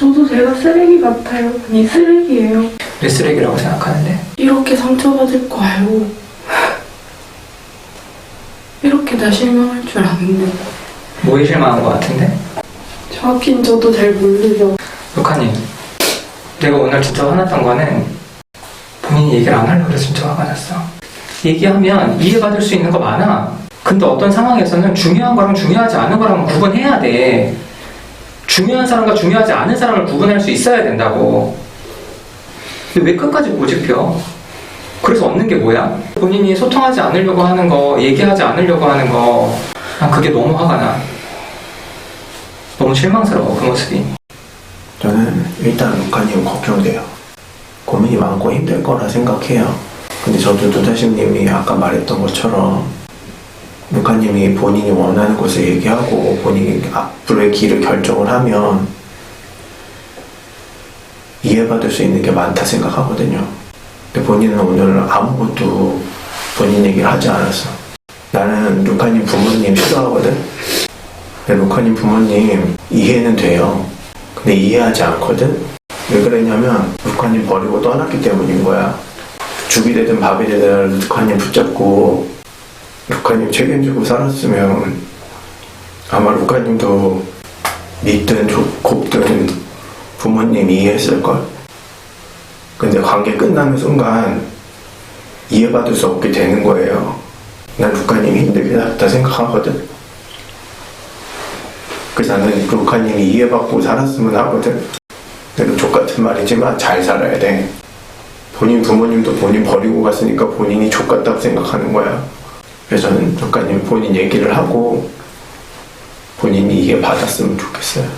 저도 제가 쓰레기 같아요. 아니, 쓰레기예요. 내 쓰레기라고 생각하는데 이렇게 상처받을 거 알고. 이렇게 나 실망할 줄 아는데. 뭐에 실망한 것 같은데? 정확히는 저도 잘 모르죠. 루카님 내가 오늘 진짜 화났던 거는 본인이 얘기를 안 하려고 그래서 진짜 화가 났어 얘기하면 이해받을 수 있는 거 많아 근데 어떤 상황에서는 중요한 거랑 중요하지 않은 거랑 구분해야 돼 중요한 사람과 중요하지 않은 사람을 구분할 수 있어야 된다고 근데 왜 끝까지 고집혀? 그래서 얻는 게 뭐야? 본인이 소통하지 않으려고 하는 거, 얘기하지 않으려고 하는 거, 난 그게 너무 화가 나. 너무 실망스러워, 그 모습이. 저는 일단 루카님 걱정돼요. 고민이 많고 힘들 거라 생각해요. 근데 저도 노다심님이 아까 말했던 것처럼 루카님이 본인이 원하는 것을 얘기하고 본인이 앞으로의 길을 결정을 하면 이해받을 수 있는 게 많다 생각하거든요. 근데 본인은 오늘 아무것도 본인 얘기를 하지 않았어. 나는 루카님 부모님 싫어하거든? 근데 루카님 부모님 이해는 돼요. 근데 이해하지 않거든? 왜 그랬냐면 루카님 버리고 떠났기 때문인 거야. 죽이 되든 밥이 되든 루카님 붙잡고 루카님 책임지고 살았으면 아마 루카님도 믿든 좁- 곱든 부모님 이해했을걸. 근데 관계 끝나는 순간 이해받을 수 없게 되는 거예요. 난 루카님이 힘들게 살았다 생각하거든. 그래서 나는 루카님이 이해받고 살았으면 하거든. 내가 족같은 말이지만 잘 살아야 돼. 본인 부모님도 본인 버리고 갔으니까 본인이 족같다고 생각하는 거야. 그래서 저는 루카님 본인 얘기를 하고 본인이 이해받았으면 좋겠어요.